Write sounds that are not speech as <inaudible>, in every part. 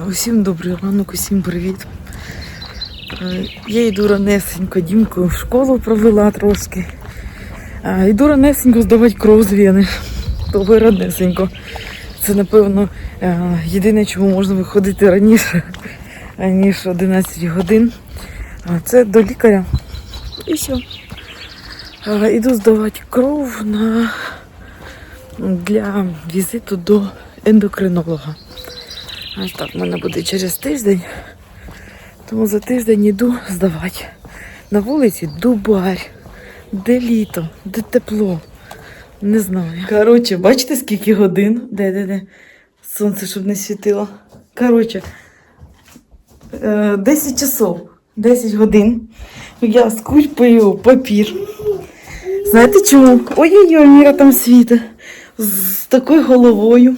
Усім добрий ранок, усім привіт. Е, Я йду ранесенько, Дімку в школу провела трошки. Йду ранесенько здавати кров з вени. Того ранесенько. Це, напевно, е, єдине, чому можна виходити раніше, ніж 11 годин. Це до лікаря. І все. Е, Іду здавати кров на... для візиту до ендокринолога. Ось так в мене буде через тиждень. Тому за тиждень йду здавати. На вулиці Дубарь. Де літо, де тепло. Не знаю. Коротше, бачите, скільки годин? Де, де, де? Сонце, щоб не світило. Коротше, е, 10 часов, 10 годин. Я скульпую папір. Знаєте чому? Ой-ой-ой, Міра там світить. З такою головою.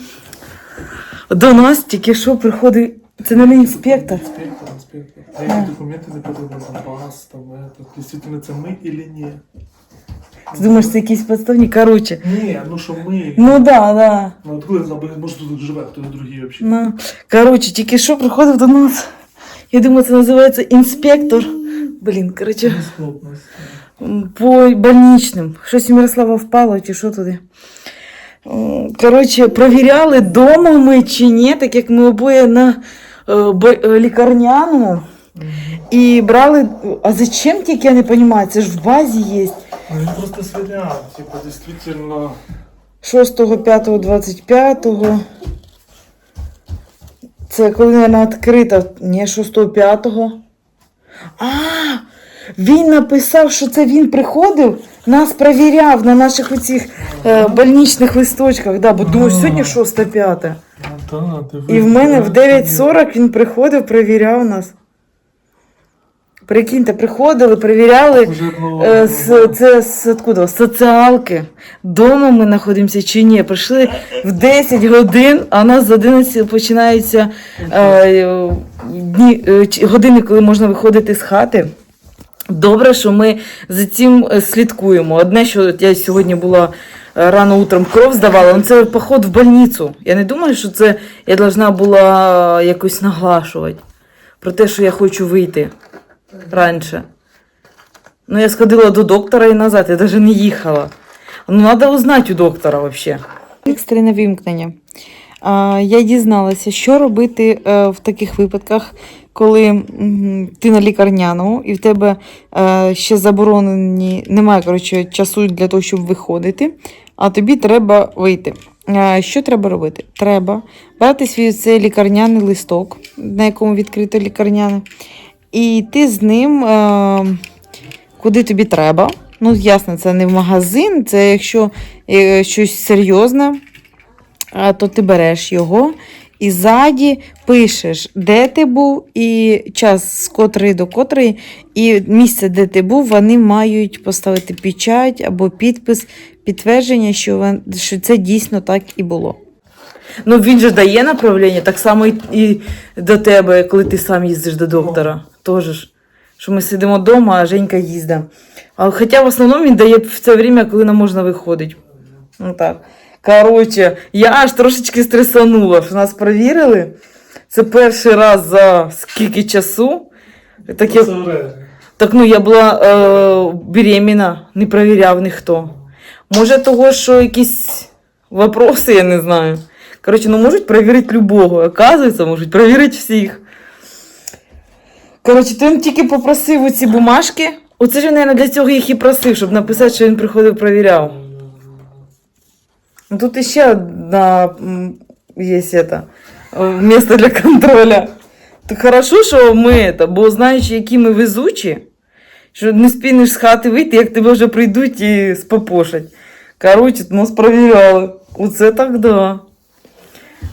До нас тільки що приходить. Це не інспектор. Инспектор, инспектор. Я эти документы заказал на запас, там, это, действительно, это мы или не? Ти думаєш, це якісь підставні? Коротше. Не, ну что мы. Ну да, да. Ну откуда я знал, блин, может тут живе, кто другие вообще. Ну. Коротше, тільки що приходив до нас. Я думаю, це називається інспектор. Блін, коротше, Бесплотность. м, по больничним. Щось у Мирослава впало, чи що туди. Коротше, провіряли, дома ми чи ні, так як ми обоє на е, е, лікарняному. І брали. А зачем тільки я не розумію? Це ж в базі є. Ну они просто сверяют, типа, действительно. 6, 5, 25. Це коли вона відкрита. Ні, 6, 5. А, він написав, що це він приходив, нас перевіряв на наших оцих е, больничних листочках. Да, бо думаю, сьогодні 6, 5. Ну да, ты І в мене в 9.40 він приходив, перевіряв нас. Прикиньте, приходили, перевіряли. Е, З, це з откуда? З соціалки. Дома ми знаходимося чи ні? Прийшли в 10 годин, а у нас з 11 починаються е, дні, е, ч- години, коли можна виходити з хати. Добре, що ми за цим е, слідкуємо. Одне, що я сьогодні була е, рано утром кров здавала, ну це поход в больницю. Я не думаю, що це я должна була якось наглашувати про те, що я хочу вийти раніше. Ну, я сходила до доктора і назад, я навіть не їхала. Ну, треба узнати у доктора взагалі. Екстрене вимкнення. Я дізналася, що робити е, в таких випадках, коли ти на лікарняному і в тебе е, ще заборонені, немає коротше, часу для того, щоб виходити, а тобі треба вийти. Е, Що треба робити? Треба брати свій цей лікарняний листок, на якому відкрито лікарняне, і йти з ним е, куди тобі треба. Ну, ясно, це не в магазин, це якщо щось серйозне, то ти береш його і ззаді пишеш, де ти був, і час з котрої до котрої, і місце, де ти був, вони мають поставити печать або підпис, підтвердження, що, що це дійсно так і було. Ну, він же дає направлення, так само і, до тебе, коли ти сам їздиш до доктора. Тоже ж. Що ми сидимо вдома, а Женька їздить. Хоча в основному він дає в це время, коли нам можна виходити. Ну так. Коротше, я аж трошечки стресанула, що нас перевірили. Це перший раз за скільки часу. Так, я, так ну, я була е, беременна, не перевіряв ніхто. Може, того, що якісь вопроси, я не знаю. Коротше, ну можуть перевірити любого. Оказується, можуть перевірити всіх. Коротше, то він тільки попросив оці бумажки. Оце ж мабуть, для цього їх і просив, щоб написати, що він приходив, перевіряв. Ну, Тут ще одна є это, е, місце для контролю. Так хорошо, що ми это, бо знаючи, які ми везучі, що не спінеш з хати вийти, як тебе вже прийдуть і спопошать. Коротше, нас перевіряли. Оце так да.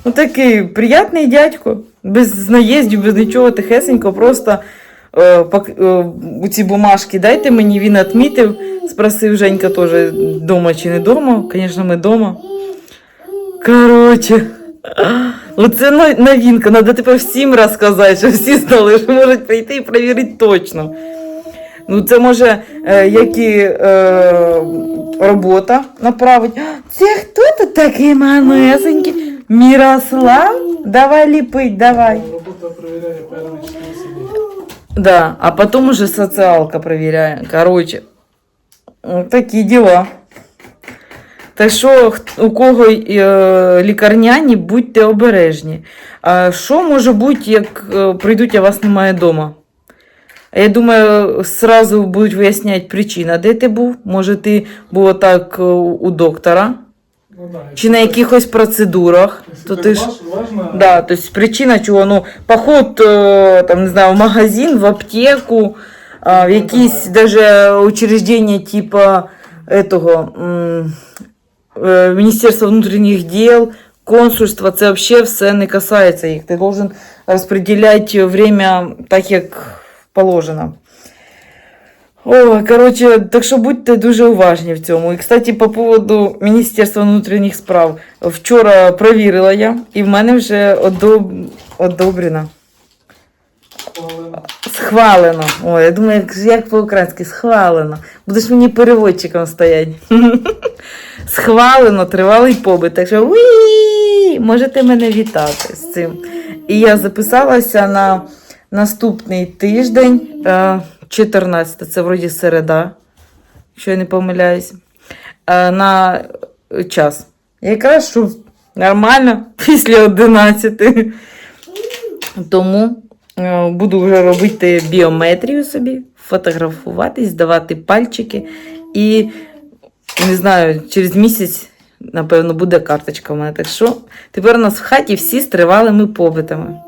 Ну такий приятний дядько, без наїздів, без нічого, тихесенько, просто у ці бумажки дайте мені, він відмітив, спросив Женька теж дома чи не дома. Звісно, ми дома. Коротше, оце но- новинка. Треба тепер всім розказати, щоб всі знали, що можуть прийти і перевірити точно. Ну, це може е, як і е, робота направить. Це хто тут такий малесенький? Мірослав? Давай ліпить, давай. Робота перевіряє сім'ї. Да, а потом уже социалка проверяет. Короче, такі діла. Так що, у кого е, лікарняні, будьте обережні. А що може бути, як е, прийдуть, а вас немає вдома? Я думаю, сразу будуть виясняти причина, де ти був. Може, ти був отак е, у доктора, чи на якихось процедурах. То ти ж... Важно, Да, то есть причина чого, ну, поход, э, там, не знаю, в магазин, в аптеку, а, в якісь даже учреждения типа этого, м, э, Міністерства внутрішніх дел, консульства, це вообще все не касається їх. Ти должен розподіляти время так, як положено. О, коротше, так що будьте дуже уважні в цьому. І, кстати, по поводу Міністерства внутрішніх справ. Вчора провірила я, і в мене вже одоб... одобрено. але Схвалено. Ой, я думаю, як, по-українськи, схвалено. Будеш мені переводчиком стояти. <laughs> Схвалено, тривалий побит. Так що можете мене вітати з цим. І я записалася на наступний тиждень, е, 14, це вроді середа, якщо я не помиляюсь, е, на час. Якраз що нормально <laughs> після 11. Тому е, буду вже робити біометрію собі, фотографуватись, здавати пальчики. І не знаю, через місяць, напевно, буде карточка в мене. Так що тепер у нас в хаті всі з тривалими побитами.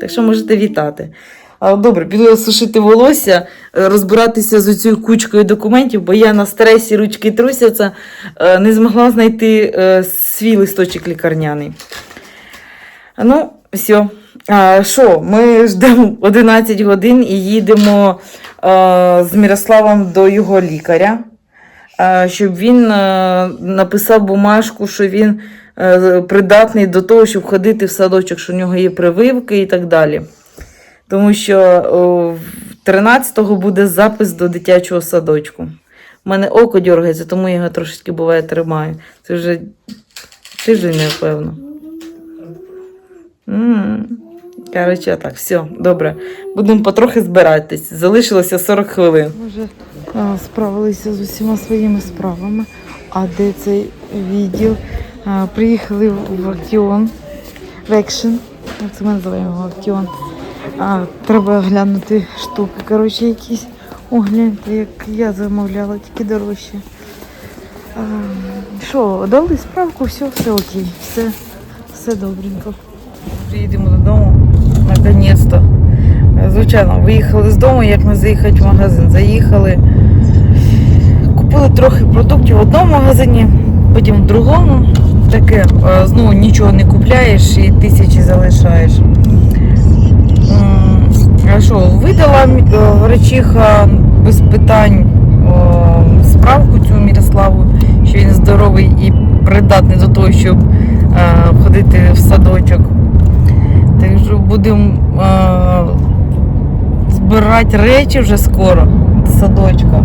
Так що можете вітати. Добре, піду сушити волосся, е, розбиратися з цією кучкою документів, бо я на стресі ручки трусяться, е, не змогла знайти е, свій листочок лікарняний. Ну, все. Що, ми ждемо <laughs> 11 годин і їдемо з Мірославом до його лікаря, щоб він написав бумажку, що він придатний до того, щоб ходити в садочок, що в нього є прививки і так далі. Тому що 13-го буде запис до дитячого садочку. У мене око дергається, тому я його трошечки буває тримаю. Це вже тиждень, напевно. Коротше, так, все, добре. Будемо потрохи збиратись. Залишилося 40 хвилин. Ми вже справилися з усіма своїми справами. А де цей відділ? Приїхали в Актіон, в Екшен. Це ми називаємо Актіон. А, треба глянути штуки. Коротше, якісь. О, гляньте, як я замовляла, тільки дорожче. Що, дали справку, все, все окей, все, все добренько. Приїдемо додому, наконець-то. Звичайно, виїхали з дому, як не заїхати в магазин. Заїхали, купили трохи продуктів в одному магазині, потім в другому. Таке, е, знову нічого не купляєш і тисячі залишаєш. Що, видала е, врачиха без питань справку цю Мірославу, що він здоровий і придатний до того, щоб е, ходити в садочок. Так що будемо е, збирати речі вже скоро до садочка.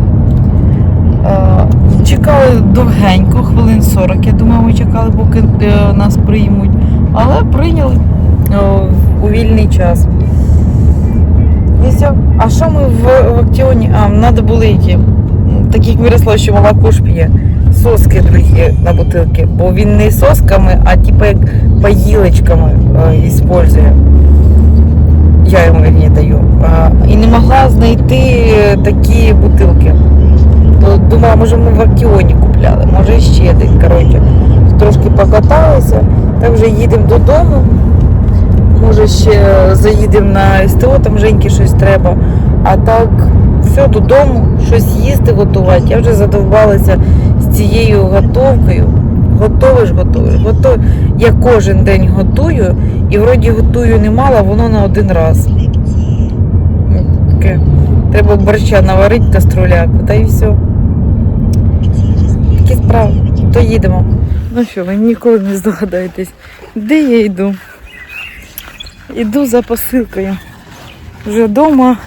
Е, чекали довгенько, хвилин 40, я думаю, ми чекали, поки е, нас приймуть. Але прийняли е, у вільний час. І. А що ми в, в Актіоні? А, треба були які. м, Так як Мирослав, що молоко ж п'є. Соски другі на бутилки. Бо він не сосками, а типу як поїлочками е, іспользує. Я йому не даю. А, і не могла знайти такі бутилки. Думала, може ми в Актіоні купляли, може ще десь. Коротше, трошки покаталися, так вже їдемо додому. Ще заїдемо на СТО, там Женьки щось треба. А так, все додому, щось їсти готувати. Я вже задовбалася з цією готовкою. Готовиш, готовиш, готовиш. Я кожен день готую, і вроді готую немало, воно на один раз. Таке. Треба борща наварити каструляку, та і все. Такі справи. То їдемо. Ну що, ви ніколи не здогадаєтесь, де я йду. Іду за посилкою. Вже вдома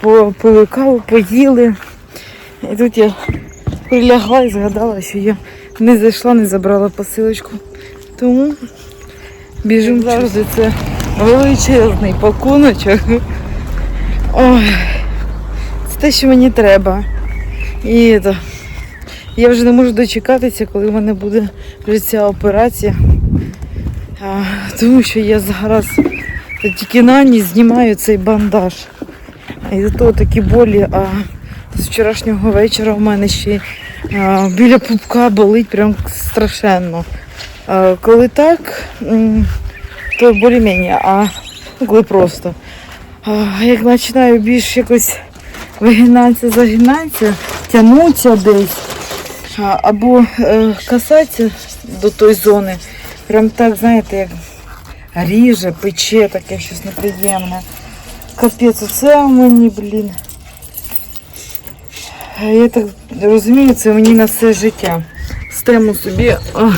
попили каву, поїли. І тут я прилягла і згадала, що я не зайшла, не забрала посилочку. Тому Біжимо завжди. Це величезний пакуночок. Ой, це те, що мені треба. І це, я вже не можу дочекатися, коли в мене буде вже ця операція. А, тому що я зараз тільки на ніч знімаю цей бандаж. І до того такі болі, а з вчорашнього вечора в мене ще а, біля пупка болить прям страшенно. А, коли так, то більш-менш, а коли просто. А, як починаю більш якось вигинатися, загинатися, тягнутися десь, або е, касатися до тої зони, прям так, знаєте, як ріже, пече, таке щось неприємне. Капець, оце у мені, блін. Я так розумію, це мені на все життя. Стему собі. а,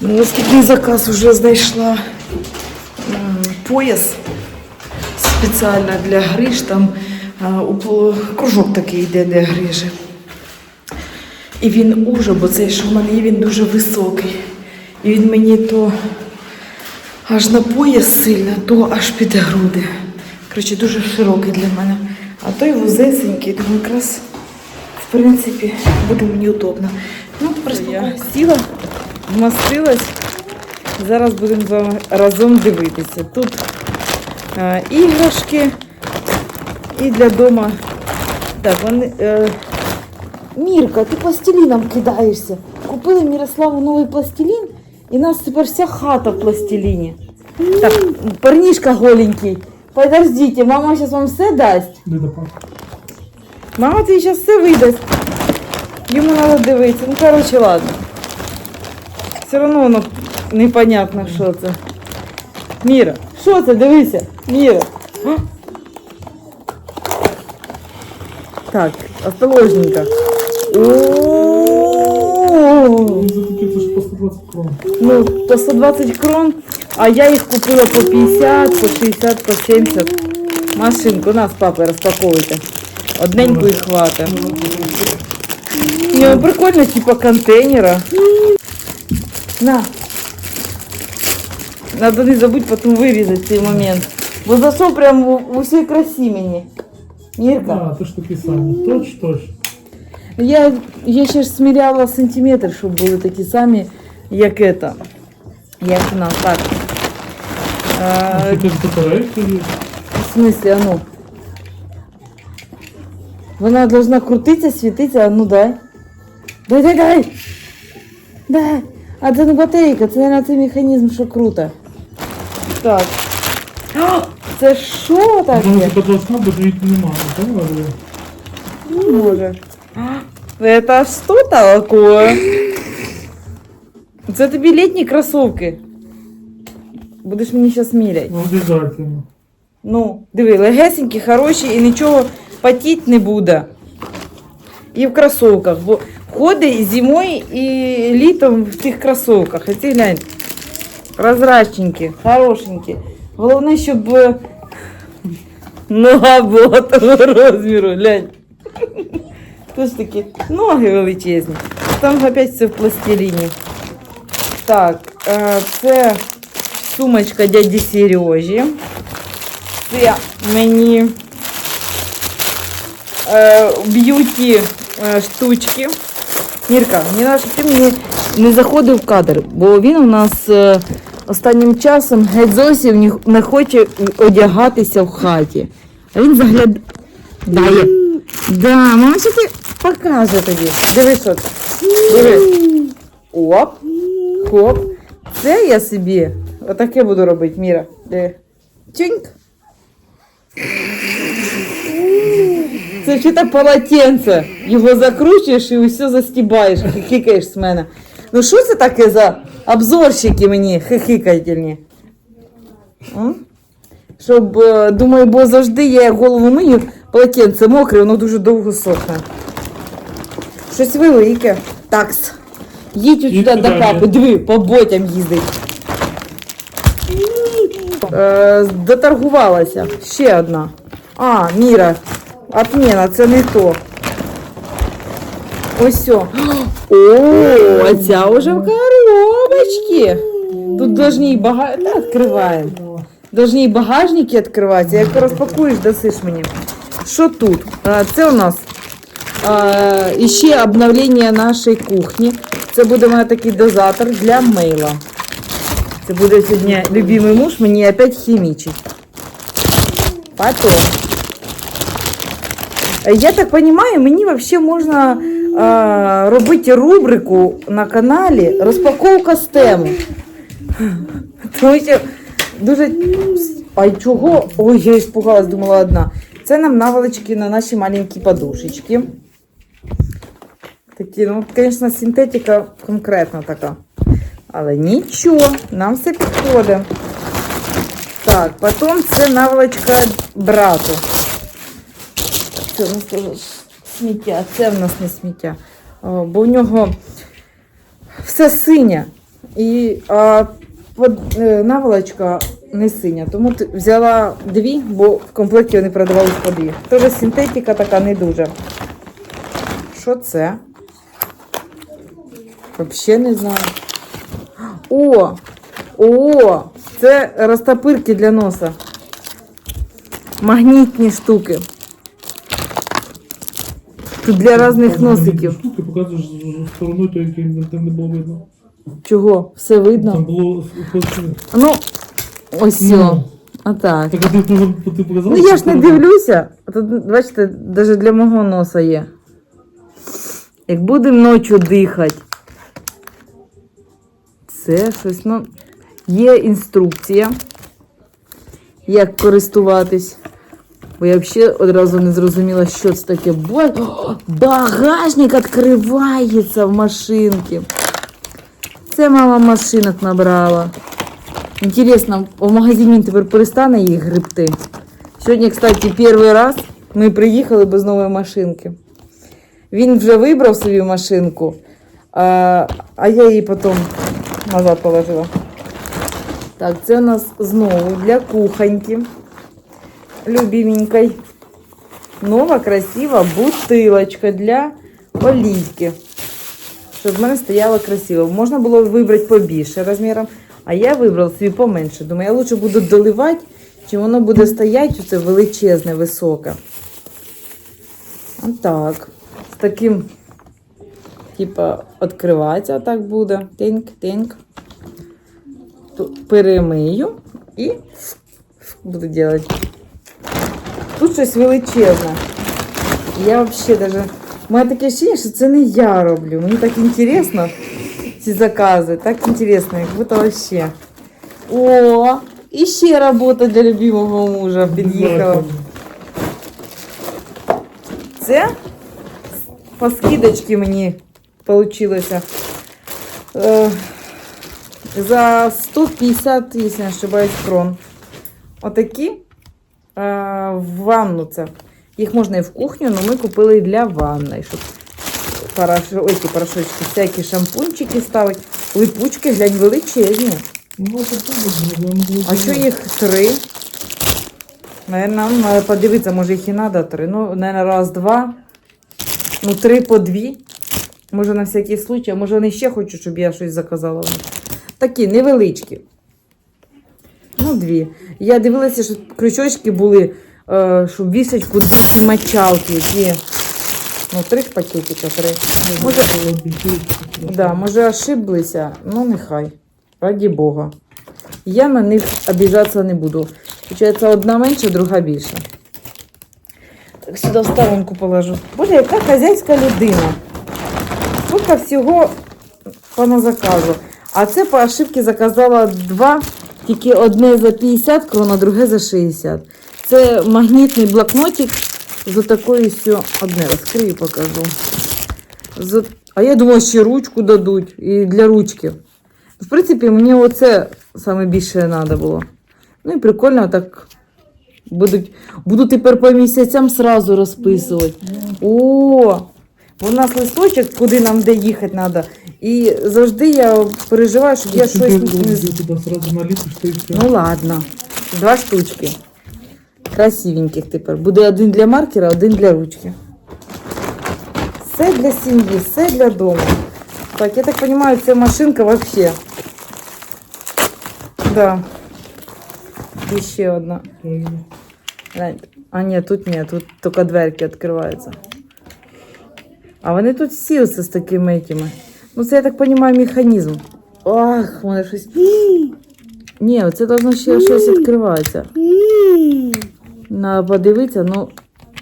Наскільки заказ вже знайшла пояс спеціально для гриж. Там кружок такий йде для грижі. І він уже, бо цей, що в він дуже високий. І він мені то аж на пояс сильно, то аж під груди. Коротше, дуже широкий для мене. А той вузесенький, тому якраз, в принципі, буде мені удобно. Ну, просто я сіла, вмастилась. Зараз будемо з вами разом дивитися. Тут е, іграшки і для дома. Так, вони. Е, Мірка, ти пластиліном кидаєшся. Купили Мірославу новий пластилін, і у нас тепер вся хата в пластиліні. Так, парнішка голенький. Подождите, мама зараз вам все дасть. Де до папа? Мама тобі зараз все видасть. Йому треба дивитися. Ну, коротше, ладно. Все одно воно непонятно, що це. Міра, що це? Дивися. Міра. А? Так, осторожненько. О-о-о. Ну, за такі це ж по 120 крон. Ну, по 120 крон, а я їх купила по 50, по 60, по 70. Машинку, нас, папа, розпаковуйте. Одненьку і хватить. Ні, ну прикольно, типа контейнера. На. Надо не забудь потім вирізати цей момент. Бо засов прям у, у всій красі мені. Мірка. А, ти ж такі самі. Точ, точ. Я, я ще ж сміряла сантиметр, щоб були такі самі, як это. Як у нас, так. А А, ти в смысле, а ну? Вона должна крутитися, світитися, а ну дай. Дай, дай, дай. Дай. А це не батарейка, це, мабуть, цей механізм, що круто. Так. О, це що Ну, таке? типа должна, бо двійки немає, так? Ну, Боже. Это что такое? Це тобі літні кросовки. Будеш мені зараз міряти. Обязательно. Ну, диви, легесенькі, хороші і нічого потіть не буде. І в кросовках. Бо ходить і зимою і літом в цих кросовках. А ці глянь. Прозрачненькі, хорошенькі. Головне, щоб <laughs> е, нога була того розміру. Глянь. Тож такі ноги величезні. Там опять все в пластиліні. Так, е, це сумочка дяді Сережі. Це мені е, б'юті е, штучки. Мірка, мені треба, щоб ти мені не заходив в кадр, бо він у нас останнім часом геть зовсім не хоче одягатися в хаті. А він заглядає. Да, мама, що тобі. Диви, що це. Оп. Хоп. Це я собі отаке буду робити, Міра. Диви. Чуньк. Це ще так полотенце. Його закручуєш і усе застібаєш, хихикаєш з мене. Ну що це таке за обзорщики мені хихикательні? М? Щоб, е, думаю, бо завжди я голову мию, полотенце мокре, воно дуже довго сохне. Щось велике. Такс. Їдь сюди до папи, диви, по ботям їздить. Е, доторгувалася. Ще одна. А, Міра. Отміна, це не то. Ось все. О, а ця вже в коробочці. Тут должні і бага... Та відкриваємо. Должні і багажники відкриватися. Як розпакуєш, дасиш мені. Що тут? Це у нас а, іще обновлення нашої кухні. Це буде мене такий дозатор для мейла. Це буде сьогодні любимий муж, мені опять хімічить. Потом. Я так понимаю, мені вообще можна а, робити рубрику на каналі розпаковка з тему. <laughs> Тому що дуже. А чого? Ой, я испугалась, думала одна. Це нам наволочки на наші маленькі подушечки. Такі, ну, звісно, синтетика конкретна така. Але нічого, нам все підходить. Так, потім це наволочка брату. Це у нас сміття, це в нас не сміття. Бо у нього все синє. І а, е, наволочка не синя. Тому взяла дві, бо в комплекті вони продавались по дві. Теж синтетика така не дуже. Що це? Взагалі не знаю. О! О! Це розтопирки для носа. Магнітні штуки. Тут для різних носиків. Штуки показуєш з стороною, то який там не було видно. Чого? Все Там видно? було Ну, ось Ну. все. А так. Так, а ти, ну, ти показала? Ну я ж не дивлюся. А Тут, бачите, навіть для мого носа є. Як будемо ночі дихати. Це щось, ну, є інструкція, як користуватись. Бо я взагалі одразу не зрозуміла, що це таке. Бо... О, Багажник відкривається в машинці. Це мама машинок набрала. Інтересно, в магазині тепер перестане їх гребти. Сьогодні, кстати, перший раз ми приїхали без нової машинки. Він вже вибрав собі машинку, а я її потім назад положила. Так, це у нас знову для кухоньки. Любименькой. Нова красива бутилочка для олійки. Щоб в мене стояло красиво. Можна було вибрати побільше розміром, а я вибрала собі поменше. Думаю, я лучше буду доливати, чи воно буде стояти оце величезне, високе. Отак. З таким, типа, відкривається отак буде. Тинк-тинк. Тут перемию і буду делать. Тут щось величезне. Я вообще даже... У мене таке ощущение, що це не я роблю. Мені так інтересно ці закази. Так інтересно, як будто вообще. О, і ще робота для любимого мужа під'їхала. Це по скидочці мені вийшло. Е, за 150, якщо не ошибаюсь, крон. Отакі в ванну це. Їх можна і в кухню, але ми купили і для ванної, щоб порошо, ой, ці порошочки, всякі шампунчики ставити. Липучки, глянь, величезні. А що їх три? Наверно, подивитися, може їх і треба три. Ну, наверное, раз, два. Ну, три по дві. Може, на всякий случай, а може вони ще хочуть, щоб я щось заказала. Такі невеличкі. Ну, дві. Я дивилася, що крючочки були, е, щоб вісять кудись мочалки. Які... Ну, три пакетика, три. Може, Да, може ошиблися, ну нехай. Раді Бога. Я на них обіжатися не буду. Получається, одна менша, друга більша. Так, сюди в сторонку положу. Боже, яка хазяйська людина. Скільки всього по заказу. А це по ошибці заказала два, тільки одне за 50 крон, а друге за 60. Це магнітний блокнотик з такою все. Одне розкрию, покажу. З... А я думала, ще ручку дадуть і для ручки. В принципі, мені оце саме більше треба було. Ну і прикольно так будуть, буду тепер по місяцям сразу розписувати. О, у нас листочок, куди нам де їхати треба. І завжди я переживаю, щоб я щось не. Ну ладно. Два штучки. Красивеньких тепер. Буде один для маркера, один для ручки. Все для сім'ї, все для дому. Так, я так розумію, ця машинка вообще Да. І ще одна. А ні, тут ні, тут тільки дверки відкриваються. А вони тут всі оце з такими этими. Ну, це я так розумію механізм. Ах, в мене щось. <gasps> Ні, це должно ще щось відкриватися. Надо подивитися, ну,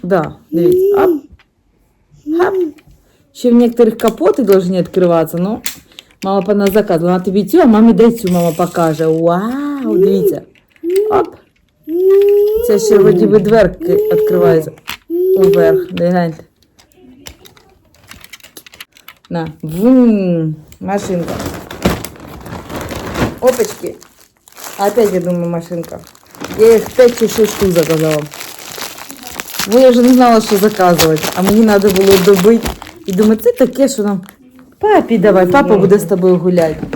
да, дивіться. Ап. Хап. Ще в некоторых капоти должны відкриватися, ну, мама по нас заказувала. Вона тобі цю, а мамі дай цю, мама покаже. Вау, дивіться. Оп. Це ще вроді би дверки відкриваються. Уверх, дай гляньте. На. Вум. Машинка. Опачки. Опять, я думаю, машинка. Я їх 5 чи 6 штук заказала. Бо я вже не знала, що заказувати. А мені треба було добити. І думаю, це таке, що нам. Папі, давай, папа буде з тобою гуляти.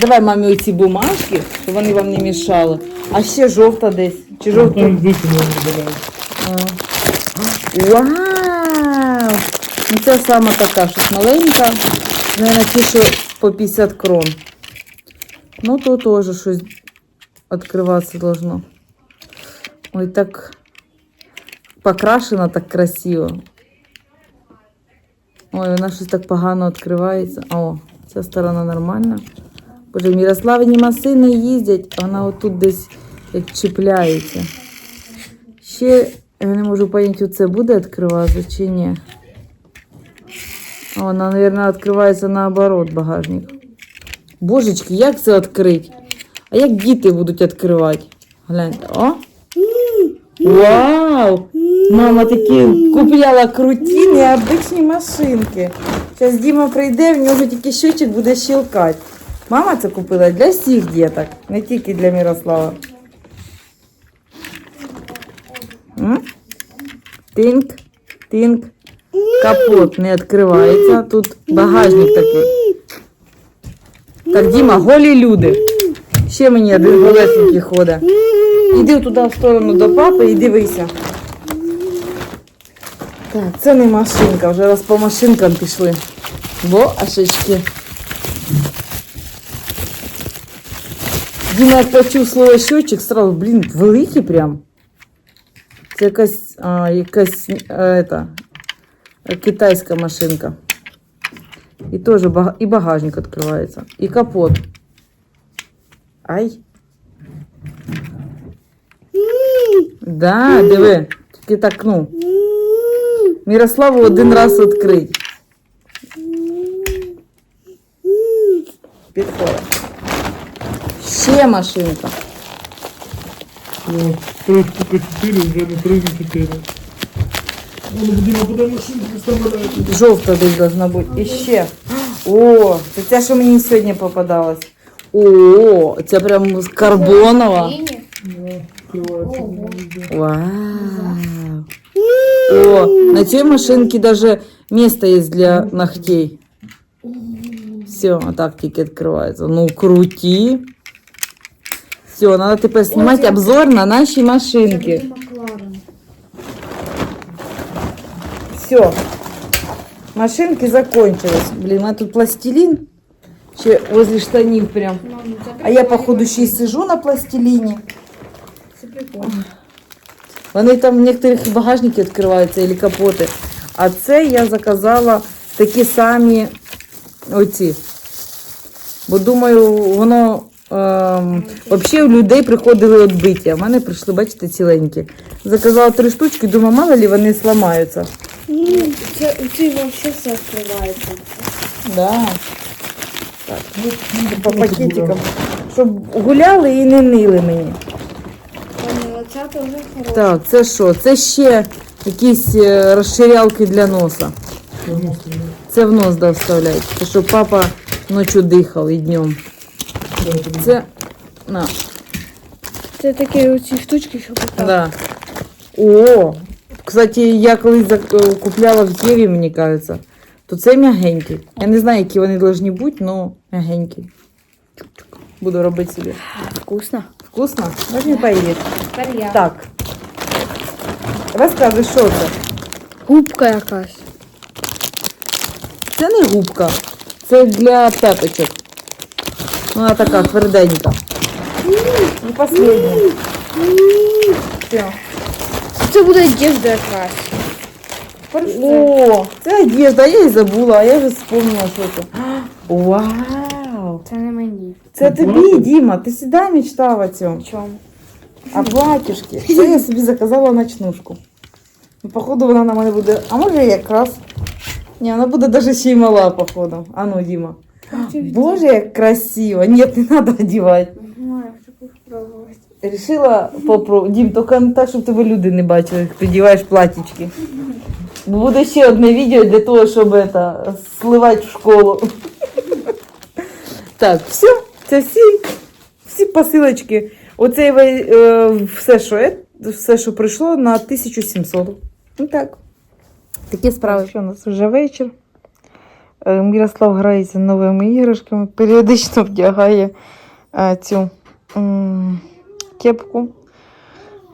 Давай мамі оці бумажки, щоб вони вам не мішали. А ще жовта десь. Чи жовта? Вау! Ну це саме така, щось маленька. Наверное, ті, що по 50 крон. Ну, то теж щось відкриватися должно. Ой, так покрашена так красиво. Ой, вона щось так погано відкривається. О, ця сторона нормальна. Боже, в Мірославині масини їздять, а вона отут десь як чіпляється. Ще я не можу зрозуміти, це буде відкриватися чи ні. Вона, мабуть, відкривається наоборот, багажник. Божечки, як це відкрити? А як діти будуть відкривати? Гляньте, о! Вау! Мама такі купляла круті, необичні машинки. Зараз Діма прийде, в нього тільки щочик буде щелкати. Мама це купила для всіх діток, не тільки для Мирослава. Тинк, тинк. Капот не відкривається. Тут багажник такий. Так, Діма, голі люди. Ще мені один голесенький ходить. Іди туди в сторону до папи і дивися. Так, це не машинка, вже раз по машинкам пішли. Бо ашечки. Діма почув слово щочик, сразу, блін, великий прям. Це якась, а, якась а, это, Китайская машинка. и тоже и багажник открывается и капот. Ай. Да, диви, тільки так, ну. Мирославу один раз открыть Підходить. Ще машинка. О, 3 4 вже не 3 4. Жовта десь должна бути. І ще. О, це ця, що мені сьогодні попадалась. О, це прям з карбонова. Відкривається. Вау. О, на цій машинці даже місце є для ногтей. Все, отак тільки відкривається. Ну, круті. Все, треба тепер знімати обзор на наші машинки. Все. Машинки закончились. Блин, а тут пластилин. Возле штанів прям. А я, походу, ще й сижу на. Це прикольно. Вони там в некоторих багажники відкриваються або капоти. А це я заказала такі самі оці. Бо думаю, воно ем, взагалі у людей приходили відбиття. У мене прийшли, бачите, ціленькі. Заказала три штучки, думаю, мало ли вони зламаються. Це у цій вообще все відкривається. Да. Так, ну, по пакетикам. Щоб гуляли і не нили мені. Пані, оця теж хороша. Так, це що? Це ще якісь е, розширялки для носа. Це в нос да, вставляють. Це щоб папа ночі дихав і днем. Це. На, Це такі оці штучки, що попали. да. О! Кстати, я колись купляла в Єві, мені кажеться. То це м'ягенький. Я не знаю, які вони повинні бути, але м'ягенький. Буду робити собі. Вкусно. Вкусно? Можна я. Так. Розказуй, що це? Губка якась. Це не губка, це для пепочок. Вона така тверденька. І останнє. Все. Це буде одежда якраз. О, це одежда, я і забула, а я вже вспомнила, що це. <gasps> Вау! Це не мені. Це тобі, Діма, ти сюди мечтав о цьому. В чому? А платюшки, це я собі заказала ночнушку. Ну, Походу вона на мене буде. А може якраз. Ні, вона буде навіть ще й мала, походу. А ну, Діма. Боже, як красиво. Ні, не треба одягати. Ну, я хочу спробувати. Рішила попробувати. Дім, тільки не так, щоб тебе люди не бачили, як ти одягаєш платічки. Бо буде ще одне відео для того, щоб это, сливати в школу. Так, все, це всі, всі посилочки. Оце е, все, що, е, все, що прийшло на 1700. Ну так. Такі справи. Що у нас вже вечір. Е, Мірослав грається новими іграшками, періодично вдягає цю кепку,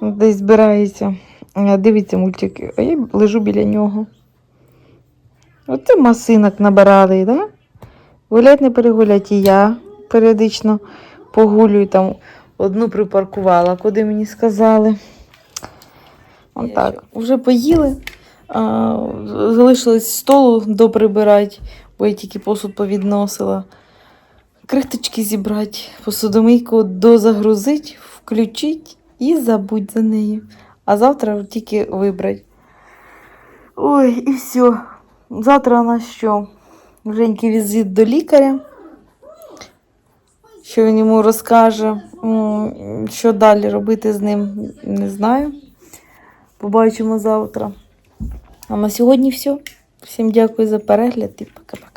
десь збирається. Е, Дивиться мультики, а я лежу біля нього. Оце масинок набирали, да? Гулять не перегулять, і я періодично погулюю там. Одну припаркувала, куди мені сказали. От так. Вже поїли. А, залишилось столу доприбирати, бо я тільки посуд повідносила. Крихточки зібрати, посудомийку дозагрузити, включити і забудь за нею. А завтра тільки вибрати. Ой, і все. Завтра у нас що? Женький візит до лікаря. Що він йому розкаже, що далі робити з ним, не знаю. Побачимо завтра. А на сьогодні все. Всім дякую за перегляд і пока-пока.